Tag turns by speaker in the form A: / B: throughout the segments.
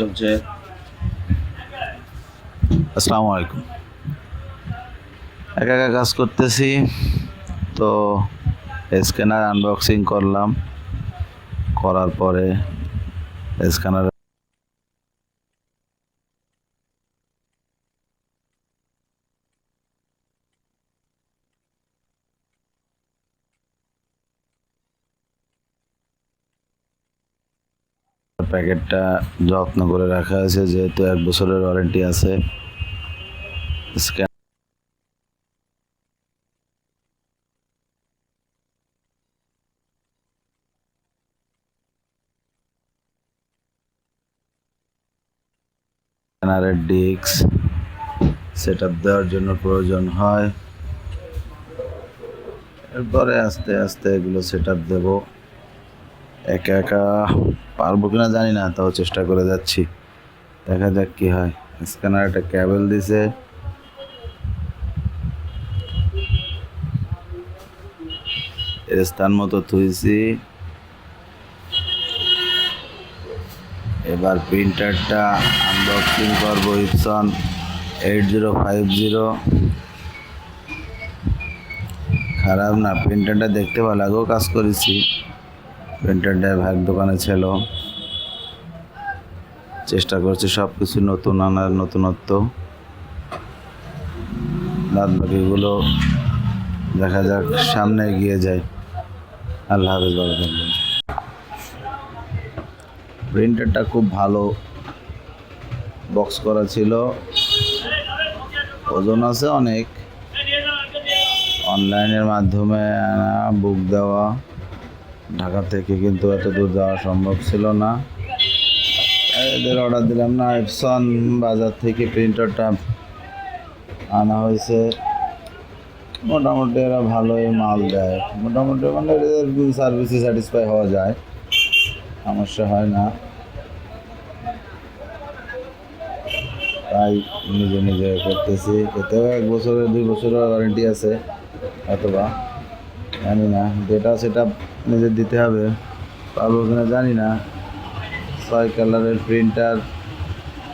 A: চলছে আসসালামু আলাইকুম একা একা কাজ করতেছি তো স্ক্যানার আনবক্সিং করলাম করার পরে স্ক্যানার প্যাকেটটা যত্ন করে রাখা আছে যেহেতু 1 বছরের ওয়ারেন্টি আছে জানারা ডিএক্স সেটআপ দেওয়ার জন্য প্রয়োজন হয় এরপরে আস্তে আস্তে এগুলো সেটআপ দেবো একা একা পারবো কিনা জানি না তাও চেষ্টা করে যাচ্ছি দেখা যাক কি হয় স্ক্যানার একটা ক্যাবেল দিছে এর স্থান মতো থুইছি এবার প্রিন্টারটা আনবক্সিং করব Epson eight zero five zero খারাপ না প্রিন্টারটা দেখতে ভালো আগেও কাজ করেছি প্রিন্টার ড্রাইভ দোকানে ছিল চেষ্টা করছি সব কিছু নতুন আনার নতুনত্ব বাদ বাকিগুলো দেখা যাক সামনে এগিয়ে যায় আল্লাহ হাফিজ প্রিন্টারটা খুব ভালো বক্স করা ছিল ওজন আছে অনেক অনলাইনের মাধ্যমে বুক দেওয়া ঢাকা থেকে কিন্তু এত দূর যাওয়া সম্ভব ছিল না এদের অর্ডার দিলাম না এপসন বাজার থেকে প্রিন্টারটা আনা হয়েছে মোটামুটি এরা ভালোই মাল দেয় মোটামুটি মানে এদের সার্ভিসে স্যাটিসফাই হওয়া যায় সমস্যা হয় না তাই নিজে নিজে করতেছি এতেও এক বছরের দুই বছরের ওয়ারেন্টি আছে অথবা জানি না ডেটা সেটা নিজের দিতে হবে পারবো কিনা জানি না ছয় কালারের প্রিন্টার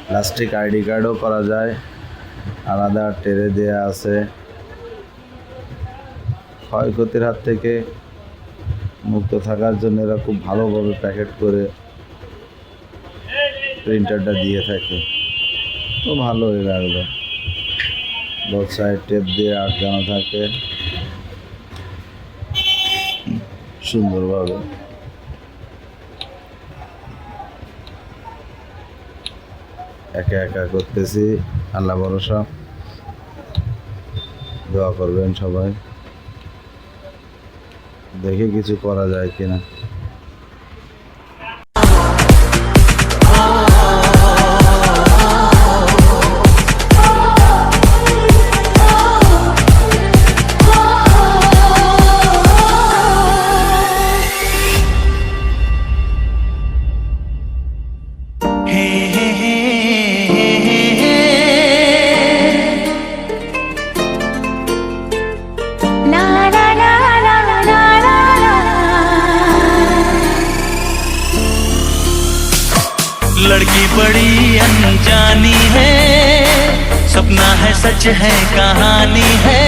A: প্লাস্টিক আইডি কার্ডও করা যায় আলাদা টেরে দেয়া আছে ক্ষয়ক্ষতির হাত থেকে মুক্ত থাকার জন্য এরা খুব ভালোভাবে প্যাকেট করে প্রিন্টারটা দিয়ে থাকে তো ভালোই লাগলো বোথ সাইড টেপ দিয়ে আটকানো থাকে সুন্দরভাবে একা একা করতেছি আল্লাহ ভরসা দোয়া করবেন সবাই দেখে কিছু করা যায় কিনা
B: लड़की बड़ी अनजानी है सपना है सच है कहानी है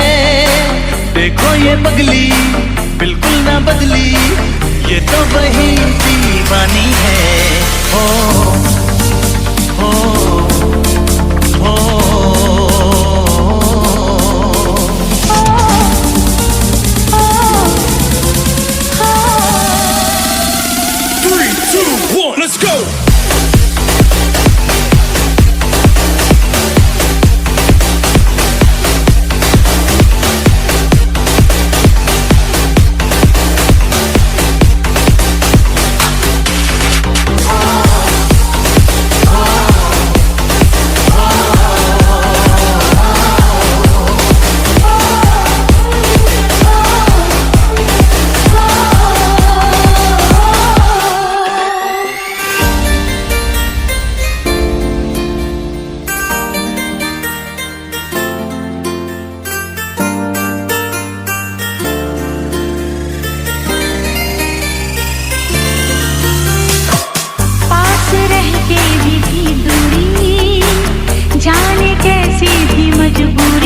B: देखो ये बगली बिल्कुल ना बदली ये तो वही दीवानी है हो
C: let's go!
D: मजबूरी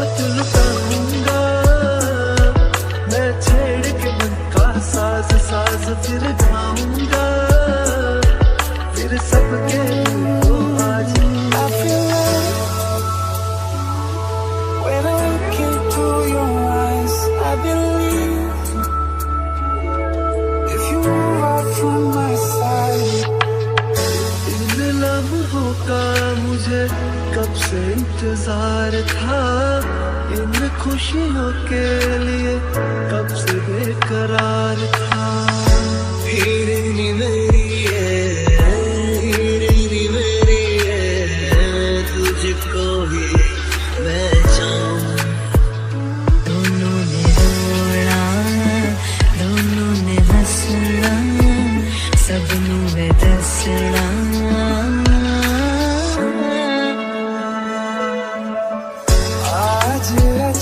D: but to look up.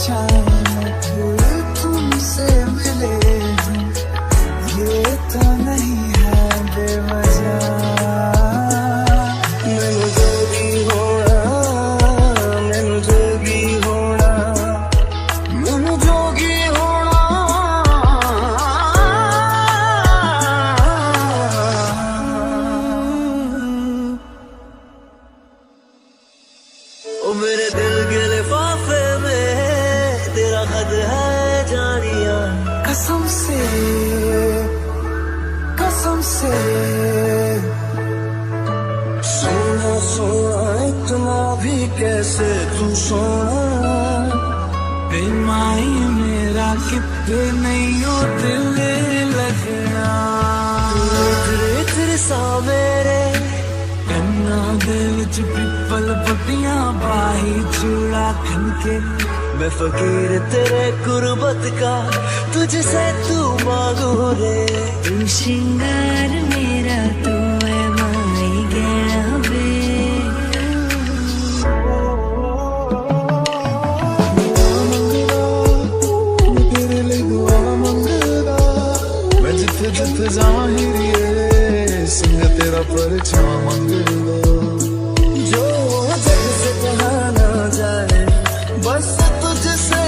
D: time भी कैसे तू सोना बेमाई मेरा कितने नहीं हो दिल लगना तेरे तेरे सावेरे कन्ना दिल विच पिपल पत्तियां बाही चूड़ा खनके मैं फकीर तेरे कुर्बत का तुझसे तू मांगू रे
E: तू श्रृंगार मेरा तू
D: जाहिरिए सिंह तेरा परछा जाए बस तुझसे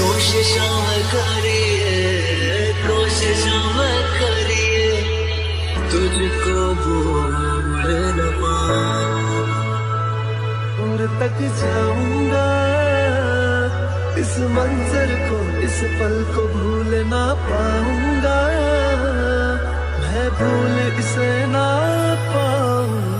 D: कोशिशों करिए कोशिशों करिए तुझको वो तक जाऊंगा इस मंजर को इस पल को भूल ना पाऊंगा मैं भूल इसे ना पाऊंगा